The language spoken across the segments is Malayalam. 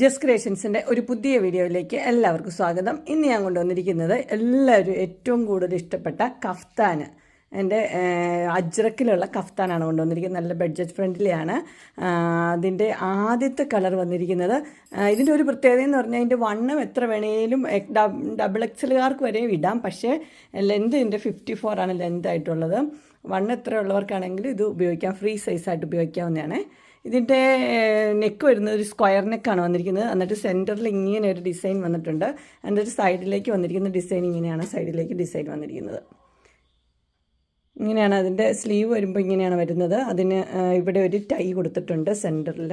ജസ് ക്രിയേഷൻസിന്റെ ഒരു പുതിയ വീഡിയോയിലേക്ക് എല്ലാവർക്കും സ്വാഗതം. ഇന്ന് ഞാൻ കൊണ്ടുവന്നിരിക്കുന്നത് എല്ലാവരും ഏറ്റവും കൂടുതൽ ഇഷ്ടപ്പെട്ട കഫ്താന്. എന്റെ അജ്രക്കിലുള്ള കഫ്താനാണ് കൊണ്ടുവന്നിരിക്കുന്നത്. നല്ല ബഡ്ജറ്റ് ഫ്രണ്ട്ലിയാണ് അതിന്റെ ആദ്യത്തെ കളർ വന്നിരിക്കുന്നത് ഇതിന്റെ ഒരു പ്രത്യേകത എന്ന് പറഞ്ഞാൽ അതിന്റെ വണ്ണം എത്ര വേണേലും ഡബിൾ എക്സലുകാർക്ക് വരെ ഇടാം പക്ഷേ ലെന്ത് ഇതിന്റെ ഫിഫ്റ്റി ഫോർ ആണ് ലെന്ത് ആയിട്ടുള്ളത്. വണ്ണം എത്ര ഉള്ളവർക്കാണെങ്കിലും ഇത് ഉപയോഗിക്കാം. ഫ്രീ സൈസായിട്ട് ഉപയോഗിക്കാവുന്നതാണ്. ഇതിന്റെ നെക്ക് വരുന്നത് ഒരു സ്ക്വയർ നെക്കാണ് വന്നിരിക്കുന്നത്. എന്നിട്ട് സെന്ററിൽ ഇങ്ങനെ ഒരു ഡിസൈൻ വന്നിട്ടുണ്ട്. എന്നിട്ട് സൈഡിലേക്ക് വന്നിരിക്കുന്ന ഡിസൈൻ ഇങ്ങനെയാണ് സൈഡിലേക്ക് ഡിസൈൻ വന്നിരിക്കുന്നത്. ഇങ്ങനെയാണ് അതിന്റെ സ്ലീവ് വരുമ്പോൾ ഇങ്ങനെയാണ് വരുന്നത്. അതിന് ഇവിടെ ഒരു ടൈ കൊടുത്തിട്ടുണ്ട് സെന്ററിൽ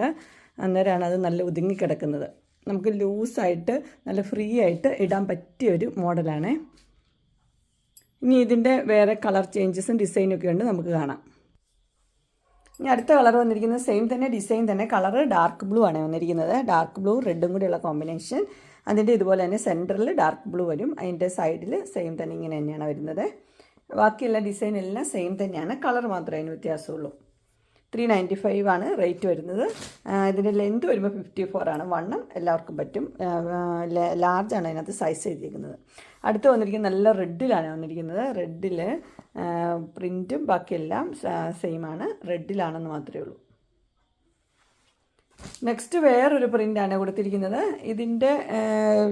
അന്നേരമാണ് അത് നല്ല ഒതുങ്ങി കിടക്കുന്നത്. നമുക്ക് ലൂസായിട്ട് നല്ല ഫ്രീ ആയിട്ട് ഇടാൻ പറ്റിയ ഒരു മോഡലാണ്. ഇനി ഇതിന്റെ വേറെ കളർ ചേഞ്ചസും ഡിസൈനൊക്കെ ഉണ്ട് നമുക്ക് കാണാം. ഇനി അടുത്ത കളർ വന്നിരിക്കുന്നത് സെയിം തന്നെ ഡിസൈൻ തന്നെ. കളർ ഡാർക്ക് ബ്ലൂ ആണ് വന്നിരിക്കുന്നത്. ഡാർക്ക് ബ്ലൂ റെഡും കൂടിയുള്ള കോമ്പിനേഷൻ അതിന്റെ ഇതുപോലെ തന്നെ സെന്ററിൽ ഡാർക്ക് ബ്ലൂ വരും. അതിന്റെ സൈഡിൽ സെയിം തന്നെ ഇങ്ങനെ തന്നെയാണ് വരുന്നത്. ബാക്കിയുള്ള ഡിസൈൻ എല്ലാം സെയിം തന്നെയാണ്. കളർ മാത്രമേ അതിന് വ്യത്യാസമുള്ളൂ. ത്രീ നയന്റി ഫൈവ് ആണ് റേറ്റ് വരുന്നത്. ഇതിന്റെ ലെന്ത് വരുമ്പോൾ ഫിഫ്റ്റി ഫോർ ആണ്. വണ്ണം എല്ലാവർക്കും പറ്റും. ലാർജ് ആണ് അതിനകത്ത് സൈസ് എഴുതിയിരിക്കുന്നത്. അടുത്ത് വന്നിരിക്കുന്നത് നല്ല റെഡിലാണ് വന്നിരിക്കുന്നത്. റെഡിൽ പ്രിന്റും ബാക്കിയെല്ലാം സെയിം ആണ്. റെഡിലാണെന്ന് മാത്രമേ ഉള്ളൂ. നെക്സ്റ്റ് വേറൊരു പ്രിന്റാണ് കൊടുത്തിരിക്കുന്നത്. ഇതിന്റെ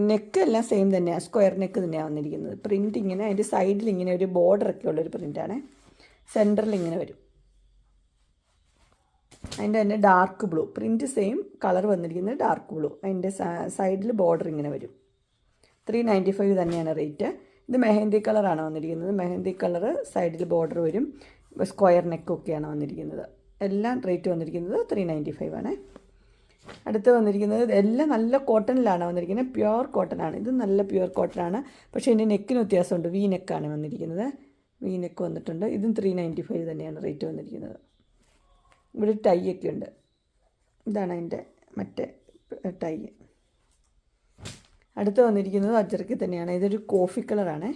നെക്ക് എല്ലാം സെയിം തന്നെയാണ് സ്ക്വയർ നെക്ക് തന്നെയാണ് വന്നിരിക്കുന്നത്. പ്രിന്റ് ഇങ്ങനെ അതിന്റെ സൈഡിൽ ഇങ്ങനെ ഒരു ബോർഡറൊക്കെ ഉള്ളൊരു പ്രിന്റാണ് സെന്ററിൽ ഇങ്ങനെ വരും. അതിന്റെ തന്നെ dark blue print same colour വന്നിരിക്കുന്നത് ഡാർക്ക് ബ്ലൂ അതിന്റെ സൈഡിൽ ബോർഡർ ഇങ്ങനെ വരും. ത്രീ നയന്റി ഫൈവ് തന്നെയാണ് റേറ്റ് ഇത് മെഹന്തി കളറാണ് വന്നിരിക്കുന്നത്. മെഹന്തി കളർ സൈഡിൽ ബോർഡർ വരും. സ്ക്വയർ നെക്കൊക്കെയാണ് വന്നിരിക്കുന്നത്. എല്ലാം റേറ്റ് വന്നിരിക്കുന്നത് ത്രീ നയന്റി ഫൈവ് ആണ്. അടുത്ത് വന്നിരിക്കുന്നത് എല്ലാം നല്ല കോട്ടണിലാണ് വന്നിരിക്കുന്നത്. പ്യുവർ കോട്ടൺ ആണ്. ഇത് നല്ല പ്യുവർ കോട്ടൺ ആണ്. പക്ഷേ ഇതിന്റെ നെക്കിന് വ്യത്യാസമുണ്ട്. വി നെക്കാണ് വന്നിരിക്കുന്നത്. വി നെക്ക് വന്നിട്ടുണ്ട്. ഇതും ത്രീ നയന്റി ഫൈവ് തന്നെയാണ് റേറ്റ് വന്നിരിക്കുന്നത്. ഇവിടെ ടൈ ഒക്കെ ഉണ്ട്. ഇതാണ് അതിന്റെ മറ്റേ ടൈ. അടുത്ത് വന്നിരിക്കുന്നത് അജർക്കി തന്നെയാണ്. ഇതൊരു കോഫി കളറാണ്.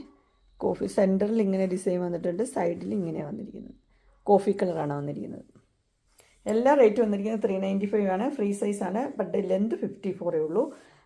കോഫി സെന്ററിൽ ഇങ്ങനെ ഡിസൈൻ വന്നിട്ടുണ്ട്. സൈഡിൽ ഇങ്ങനെ വന്നിരിക്കുന്നത്. കോഫി കളറാണ് വന്നിരിക്കുന്നത്. എല്ലാ റേറ്റ് വന്നിരിക്കുന്നത് ത്രീ നയന്റി ഫൈവ് ആണ്. ഫ്രീ സൈസാണ്. ബട്ട് ലെന്ത് ഫിഫ്റ്റി ഫോറേ ഉള്ളൂ.